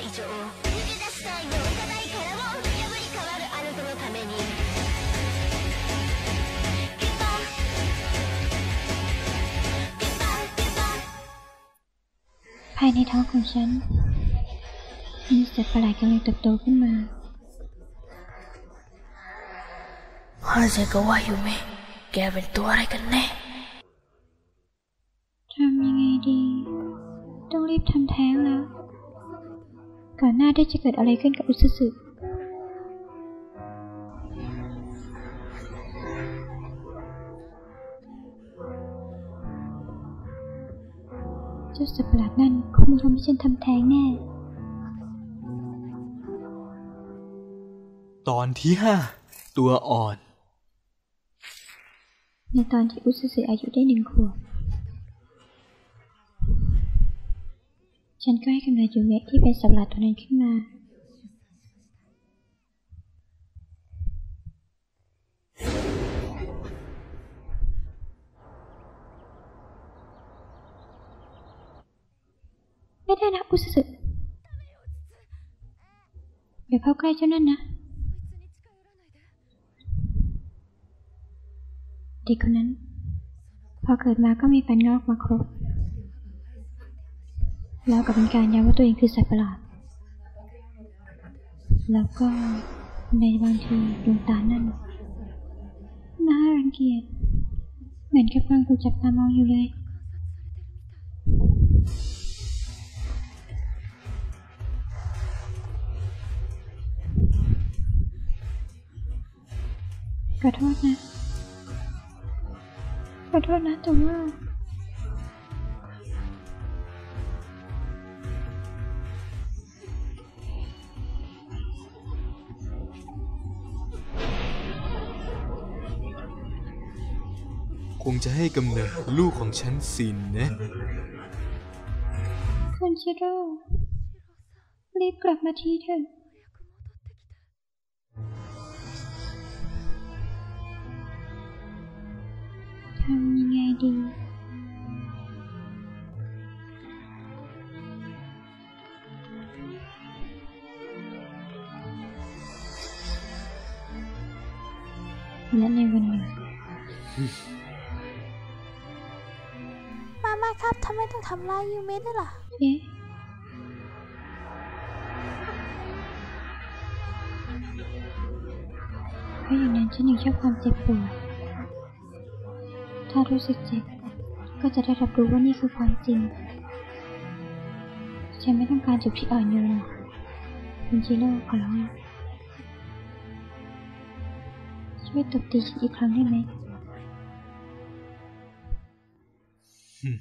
以上抜け出したいの課題からも破り変わるあなたのためにピッパピッパピッパภายในท้องของฉันมีสัตว์ประหลาดกำลังเติบโตขึ้นมาฮาเซก็ว่าอยู่ไหมะแกเป็นตัวอะไรกันแน่ทำยังไงดี ต้องรีบทำแท้งแล้ว ก่อนหน้าที่จะเกิดอะไรขึ้นกับอุซุสึเจ้าสัตว์ประหลาดนั่นคงไม่ทำให้ฉันทำแท้งแน่ ตอนที่ห้าตัวอ่อน ในตอนที่อุซุสึอายุได้หนึ่งขวบ ฉันก็ให้กำเนิดยูเมะที่เป็นสัตว์ประหลาดตัวนั้นขึ้นมา ไม่ได้นะอุซุสึอย่าเข้าใกล้เจ้านั่นนะ เด็กคนนั้น พอเกิดมาก็มีฟันงอกมาครบ แล้วกับเป็นการย้ำว่าตัวเองคือสัตว์ประหลาด แล้วก็ในบางทีดวงตานั่นน่ารังเกียจเหมือนกับกำลังถูกจับตามองอยู่เลย ขอโทษนะ ขอโทษนะแต่ว่า งจะให้กำเนิดลูกของฉันสินนะคุณชิโร่รีบกลับมาทีเถอะ ทำยังไงดี และในวันหนึ่ง มาม่ครับทำไมต้องทำลายยูเมะด้วยล่ะเอ๊ะเพราะอย่างนั้นฉันยังชอบความเจ็บปวด ถ้ารู้สึกเจ็บ ก็จะได้รับรู้ว่านี่คือความจริง ฉันไม่ต้องการจูบที่อ่อนโยนหรอกคุณจิโร่ขอร้องช่วยตบตีฉันอีกครั้งได้ไหม Hmm.